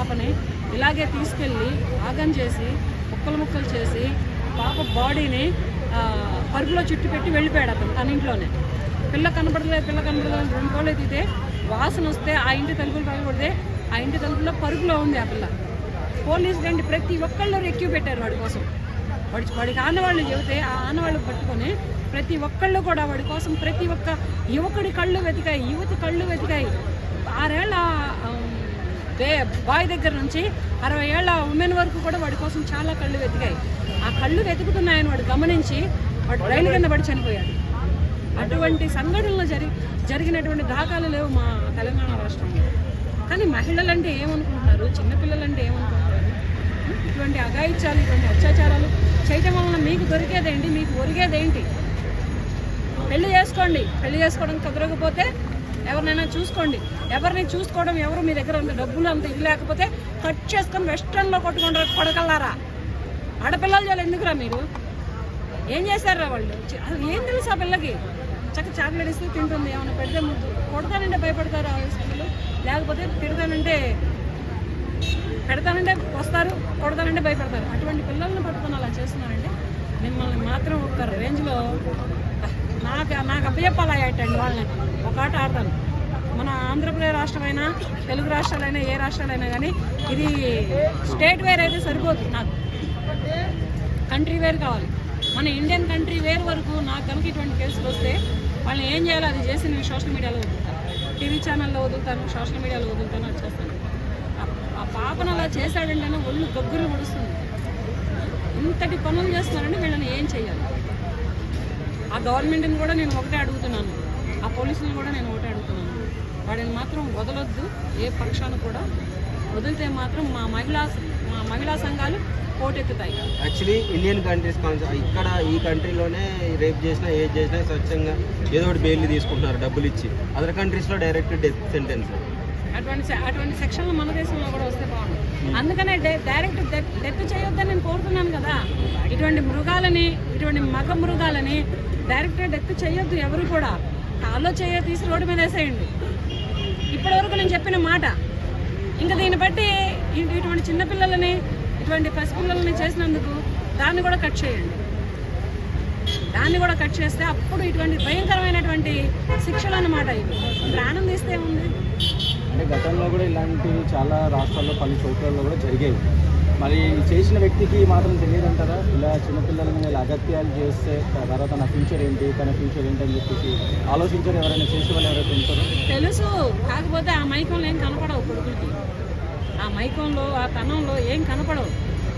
పాపని ఇలాగే తీసుకెళ్ళి ఆగం చేసి ముక్కలు ముక్కలు చేసి పాప బాడీని పరుగులో చుట్టు పెట్టి వెళ్ళిపోయాడు అతను తన ఇంట్లోనే. పిల్ల కనపడలేదు పిల్ల కనపడలేదు. రెండు రోజులు వాసన వస్తే ఆ ఇంటి తలుపులు పగలబడితే ఆ ఇంటి తలుపులో పరుగులో ఉంది ఆ పిల్ల. పోలీసులు ఏంటి ప్రతి ఒక్కళ్ళు రెక్యూ పెట్టారు వాడి కోసం. వాడి వాడికి ఆనవాళ్ళు చెబితే ఆ ఆనవాళ్ళు పట్టుకొని ప్రతి ఒక్కళ్ళు కూడా వాడి కోసం ప్రతి ఒక్క యువకుడి కళ్ళు వెతికాయి యువతి కళ్ళు వెతికాయి. ఆరేళ్ళ బే- బాయ్ దగ్గర నుంచి అరవై ఏళ్ళ ఉమెన్ వరకు కూడా వాడి కోసం చాలా కళ్ళు వెతికాయి. ఆ కళ్ళు వెతుకుతున్నాయని వాడు గమనించి వాడు రైలు కింద పడి చనిపోయాడు. అటువంటి సంఘటనలు జరి జరిగినటువంటి దాఖలు లేవు మా తెలంగాణ రాష్ట్రంలో. కానీ మహిళలంటే ఏమనుకుంటున్నారు చిన్నపిల్లలంటే ఏమనుకుంటున్నారు ఇటువంటి అఘాయిత్యాలు ఇటువంటి అత్యాచారాలు చేయటం వలన మీకు దొరికేదేంటి? మీకు ఒరిగేదేంటి? పెళ్ళి చేసుకోండి. పెళ్ళి చేసుకోవడం కుదరకపోతే ఎవరినైనా చూసుకోండి. ఎవరిని చూసుకోవడం ఎవరు? మీ దగ్గర అంత డబ్బులు అంత ఇది లేకపోతే కట్ చేసుకొని వెస్ట్రన్లో కొట్టుకుంటారు కొడకల్లారా ఆడపిల్లలు చాలా ఎందుకురా మీరు? ఏం చేశారా వాళ్ళు? అసలు ఏం తెలుసు ఆ పిల్లకి? చక్క చాక్లెట్ ఇస్తే తింటుంది ఏమైనా పెడితే ముద్దు. కొడతానంటే భయపడతారు ఆ వయసు లేకపోతే తిడతానంటే పెడతానంటే వస్తారు కొడతానంటే భయపడతారు. అటువంటి పిల్లల్ని పట్టుకొని అలా చేస్తున్నారంటే మిమ్మల్ని మాత్రం ఒక రేంజ్లో నాకు నాకు అభ్యపాలయ్యాటండి వాళ్ళని. ఒక ఆట ఆడతాను మన ఆంధ్రప్రదేశ్ రాష్ట్రమైనా తెలుగు రాష్ట్రాలైనా ఏ రాష్ట్రాలైనా కానీ ఇది స్టేట్ వేర్ అయితే సరిపోదు నాకు. కంట్రీ వేర్ కావాలి. మన ఇండియన్ కంట్రీ వేర్ వరకు నాకు కనుక ఇటువంటి కేసులు వస్తే వాళ్ళని ఏం చేయాలో అది చేసి నేను సోషల్ మీడియాలో వదులుతాను. టీవీ ఛానల్లో వదులుతాను సోషల్ మీడియాలో వదులుతాను అది చేస్తాను. ఆ- పాపను అలా చేశాడంటేనే ఒళ్ళు గగ్గులు ముడుస్తుంది ఇంతటి పనులు చేస్తున్నారంటే వీళ్ళని ఏం చేయాలి ఆ గవర్నమెంట్ని కూడా నేను ఒకటే అడుగుతున్నాను. ఆ పోలీసులను కూడా నేను ఒకటే అడుగుతున్నాను. వాడిని మాత్రం వదలొద్దు. ఏ పక్షాన్ని కూడా వదిలితే మాత్రం మా మహిళా మా మహిళా సంఘాలు పోటెత్తుతాయి యాక్చువల్లీ ఇండియన్ కంట్రీస్ ఇక్కడ ఈ కంట్రీలోనే రేప్ చేసినా ఏది చేసినా స్వచ్ఛంగా ఏదో ఒకటి బెయిల్ తీసుకుంటున్నారు డబ్బులు ఇచ్చి అదర్ కంట్రీస్లో డైరెక్ట్ డెత్ సెంటెన్స్. అటువంటి అటువంటి సెక్షన్లు మన దేశంలో కూడా వస్తే బాగుంది అందుకనే డై- డైరెక్ట్ డెత్ డెత్ చేయొద్దని నేను కోరుతున్నాను కదా. ఇటువంటి మృగాలని ఇటువంటి మగ మృగాలని డైరెక్ట్ డెత్ చేయొద్దు ఎవరు కూడా. కాల్లో చేయ తీసి రోడ్డు మీద వేసేయండి. ఇప్పటివరకు నేను చెప్పిన మాట ఇంకా దీన్ని బట్టి ఇటువంటి చిన్నపిల్లలని ఇటువంటి పసిపిల్లలని చేసినందుకు దాన్ని కూడా కట్ చేయండి. దాన్ని కూడా కట్ చేస్తే అప్పుడు ఇటువంటి భయంకరమైనటువంటి శిక్షలు అన్నమాట ఇవి. ప్రాణం తీస్తే ఉంది అంటే గతంలో కూడా ఇలాంటివి చాలా రాష్ట్రాల్లో పలు చోట్లలో కూడా జరిగాయి. మరి చేసిన వ్యక్తికి మాత్రం తెలియదంటారా? ఇలా చిన్నపిల్లల మీద ఇలా అగత్యాలు చేస్తే తర్వాత నా ఫ్యూచర్ ఏంటి తన ఫ్యూచర్ ఏంటి అని చెప్పేసి ఆలోచించారు ఎవరైనా చేసే వాళ్ళు ఎవరైతే ఉంటారు తెలుసు. కాకపోతే ఆ మైకంలో ఏం కనపడవు కొడుకులకి. ఆ మైకంలో ఆ తనంలో ఏం కనపడవు.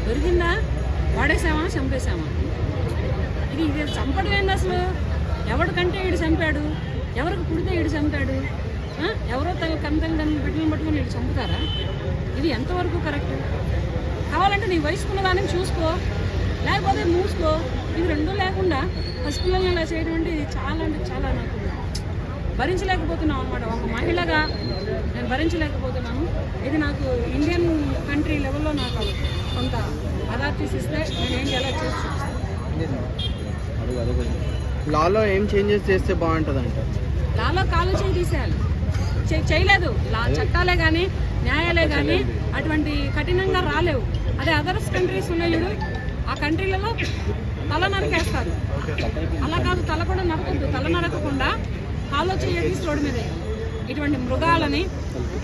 దొరికిందా? వాడేసామా చంపేశామా? ఇది ఇది చంపడం ఏంది అసలు? ఎవరికంటే ఈడు చంపాడు? ఎవరికి పుడితే ఈడు చంపాడు? ఎవరో తన కంతని తన బిడ్డలను పట్టుకొని వీడు చంపుతారా? ఇది ఎంతవరకు కరెక్ట్? కావాలంటే నీ వయసుకున్న దాన్ని చూసుకో. లేకపోతే మూసుకో. ఇది రెండూ లేకుండా పసిపిల్లల్ని ఇలా చేయడం అంటే ఇది చాలా అంటే చాలా నాకు భరించలేకపోతున్నాం అనమాట ఒక మహిళగా నేను భరించలేకపోతున్నాను. ఇది నాకు ఇండియన్ కంట్రీ లెవెల్లో నాకు కొంత అథారిటీస్ ఇస్తే నేను ఏం చేయాలో చేసి లాలో ఏం చేంజెస్ చేస్తే బాగుంటుంది అంటారు లాలో కాలు చేయి తీసేయాలి. చేయలేదు. లా చట్టాలే కానీ న్యాయాలే కానీ అటువంటి కఠినంగా రాలేవు. అదే అదర్స్ కంట్రీస్ ఉన్నాయి చూడు ఆ కంట్రీలలో తల నరికేస్తారు. అలా కాదు తల కూడా నరకద్దు తల నరకకుండా కాలో చేయ తీసి రోడ్డు మీద ఇటువంటి మృగాలని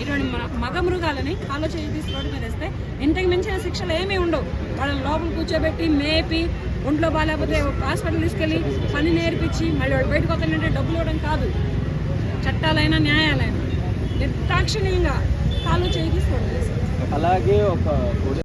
ఇటువంటి మగ మృగాలని కాలో చేయదీసి రోడ్డు మీద వేస్తే ఇంతకు మించిన శిక్షలు ఏమీ ఉండవు. వాళ్ళని లోపల కూర్చోబెట్టి మేపి ఒంట్లో బాగాలేకపోతే హాస్పిటల్ తీసుకెళ్ళి పని నేర్పించి మళ్ళీ వాడు బయటకు వస్తానంటే డబ్బులు ఇవ్వడం కాదు. చట్టాలైనా న్యాయాలైనా నిర్దాక్షిణ్యంగా కాలు చేయి తీసి అలాగే ఒక